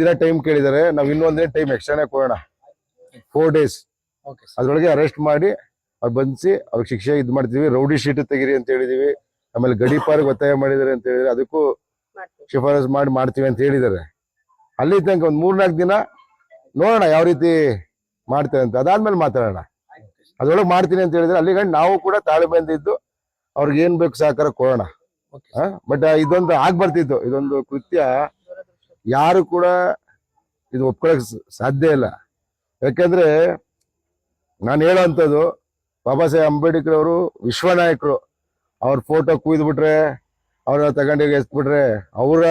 ದಿನ ಟೈಮ್ ಕೇಳಿದ್ದಾರೆ ನಾವ್ ಇನ್ನೊಂದೇ ಟೈಮ್ ಎಕ್ಸ್ಟ್ರಾನೇ ಕೊಡೋಣ. ಫೋರ್ ಡೇಸ್ ಓಕೆ ಅದ್ರೊಳಗೆ ಅರೆಸ್ಟ್ ಮಾಡಿ ಅವ್ರು ಬಂದಿಸಿ ಅವ್ರಿಗೆ ಶಿಕ್ಷೆ ಇದ್ ಮಾಡ್ತೀವಿ ರೌಡಿ ಶೀಟ್ ತೆಗಿರಿ ಅಂತ ಹೇಳಿದೀವಿ. ಆಮೇಲೆ ಗಡಿಪಾರಿಗೆ ಒತ್ತಾಯ ಮಾಡಿದ್ದಾರೆ ಅಂತ ಹೇಳಿದ್ರೆ ಅದಕ್ಕೂ ಶಿಫಾರಸ್ ಮಾಡಿ ಮಾಡ್ತೀವಿ ಅಂತ ಹೇಳಿದ್ದಾರೆ ಅಲ್ಲಿ ತನಕ ಒಂದ್ ಮೂರ್ನಾಲ್ಕು ದಿನ ನೋಡೋಣ ಯಾವ ರೀತಿ ಮಾಡ್ತಾರೆ ಅಂತ. ಅದಾದ್ಮೇಲೆ ಮಾತಾಡೋಣ. ಅದ್ರೊಳಗೆ ಮಾಡ್ತೀನಿ ಅಂತ ಹೇಳಿದ್ರೆ ಅಲ್ಲಿ ಗಂಡು ನಾವು ಕೂಡ ತಾಳ್ಮೆಯಿಂದ ಬಂದಿದ್ದು ಅವ್ರಿಗೆ ಏನ್ ಬೇಕು ಸಹಕಾರ ಕೊಡೋಣ. ಬಟ್ ಇದೊಂದು ಆಗ್ಬರ್ತಿತ್ತು. ಇದೊಂದು ಕೃತ್ಯ ಯಾರು ಕೂಡ ಇದು ಒಪ್ಕೊಳಕ್ ಸಾಧ್ಯ ಇಲ್ಲ. ಯಾಕಂದ್ರೆ ನಾನು ಹೇಳೋವಂಥದ್ದು ಬಾಬಾ ಸಾಹೇಬ್ ಅಂಬೇಡ್ಕರ್ ಅವರು ವಿಶ್ವನಾಯಕರು. ಅವ್ರ ಫೋಟೋ ಕುಯ್ದ್ಬಿಟ್ರೆ, ಅವ್ರ ತಗೊಂಡಿಗೆ ಎಸ್ಬಿಟ್ರೆ ಅವರ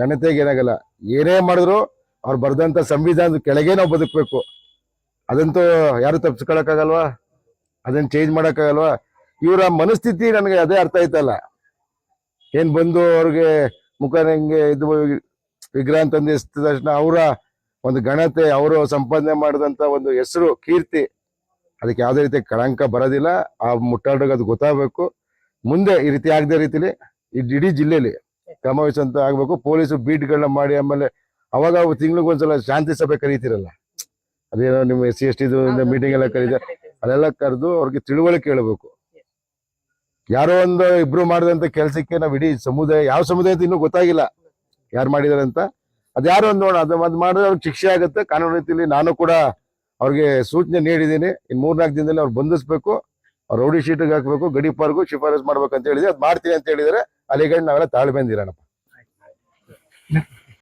ಘನತೆಗೆ ಏನಾಗಲ್ಲ. ಏನೇ ಮಾಡಿದ್ರು ಅವ್ರು ಬರೆದಂಥ ಸಂವಿಧಾನದ ಕೆಳಗೆ ನಾವು ಬದುಕಬೇಕು. ಅದಂತೂ ಯಾರು ತಪ್ಪಿಸ್ಕೊಳಕ್ಕಾಗಲ್ವಾ ಅದನ್ನ ಚೇಂಜ್ ಮಾಡೋಕ್ಕಾಗಲ್ವಾ? ಇವರ ಮನಸ್ಥಿತಿ ನನಗೆ ಅದೇ ಅರ್ಥ ಆಯ್ತಲ್ಲ. ಏನ್ ಬಂದು ಅವ್ರಿಗೆ ಮುಖ ಹೆಂಗೆ ಇದು ವಿಗ್ರಹ ತಂದು ತಕ್ಷಣ ಅವರ ಒಂದು ಘನತೆ ಅವರು ಸಂಪಾದನೆ ಮಾಡಿದಂತ ಒಂದು ಹೆಸರು ಕೀರ್ತಿ ಅದಕ್ಕೆ ಯಾವುದೇ ರೀತಿ ಕಳಂಕ ಬರೋದಿಲ್ಲ. ಆ ಮುಟ್ಟಾಡ್ರಿಗೆ ಅದು ಗೊತ್ತಾಗಬೇಕು. ಮುಂದೆ ಈ ರೀತಿ ಆಗದೆ ರೀತಿಲಿ ಇಡ್- ಇಡೀ ಜಿಲ್ಲೆಯಲ್ಲಿ ಕ್ರಮ ಅಂತ ಆಗ್ಬೇಕು. ಪೊಲೀಸರು ಬೀಟ್ಗಳನ್ನ ಮಾಡಿ ಆಮೇಲೆ ಅವಾಗ ತಿಂಗಳಿಗೊಂದ್ಸಲ ಶಾಂತಿ ಸಭೆ ಕರೀತಿರಲ್ಲ. ಅದೇನೋ ನಿಮ್ಮ S C S T meeting ಎಲ್ಲ ಕರೀತಾರೆ ಅದೆಲ್ಲ ಕರೆದು ಅವ್ರಿಗೆ ತಿಳುವಳಿಕೆ ಹೇಳಬೇಕು. ಯಾರೋ ಒಂದು ಇಬ್ರು ಮಾಡಿದಂತ ಕೆಲಸಕ್ಕೆ ನಾವು ಇಡೀ ಸಮುದಾಯ ಯಾವ ಸಮುದಾಯ ಅಂತ ಇನ್ನೂ ಗೊತ್ತಾಗಿಲ್ಲ. ಯಾರು ಮಾಡಿದಾರೆ ಅಂತ? ಅದ್ಯಾರು ಒಂದು ನೋಡೋಣ ಅದು ಅದ್ ಮಾಡಿದ್ರೆ ಅವ್ರಿಗೆ ಶಿಕ್ಷೆ ಆಗುತ್ತೆ. ಕಾನೂನು ರೀತಿಯಲ್ಲಿ ನಾನು ಕೂಡ ಅವ್ರಿಗೆ ಸೂಚನೆ ನೀಡಿದ್ದೀನಿ. ಇನ್ ಮೂರ್ನಾಲ್ಕು ದಿನದಲ್ಲಿ ಅವ್ರು ಬಂಧಿಸ್ಬೇಕು, ಅವ್ರು ರೌಡಿ ಶೀಟ್ಗೆ ಹಾಕ್ಬೇಕು ಗಡಿಪಾರ್ಗೂ ಶಿಫಾರಸ್ ಮಾಡ್ಬೇಕು ಅಂತ ಹೇಳಿದ್ರೆ ಅದ್ ಮಾಡ್ತೀನಿ ಅಂತ ಹೇಳಿದ್ರೆ ಅಲ್ಲಿಗಡೆ ನಾವೆಲ್ಲ ತಾಳ್ಮೆಂದಿರೋಣಪ್ಪ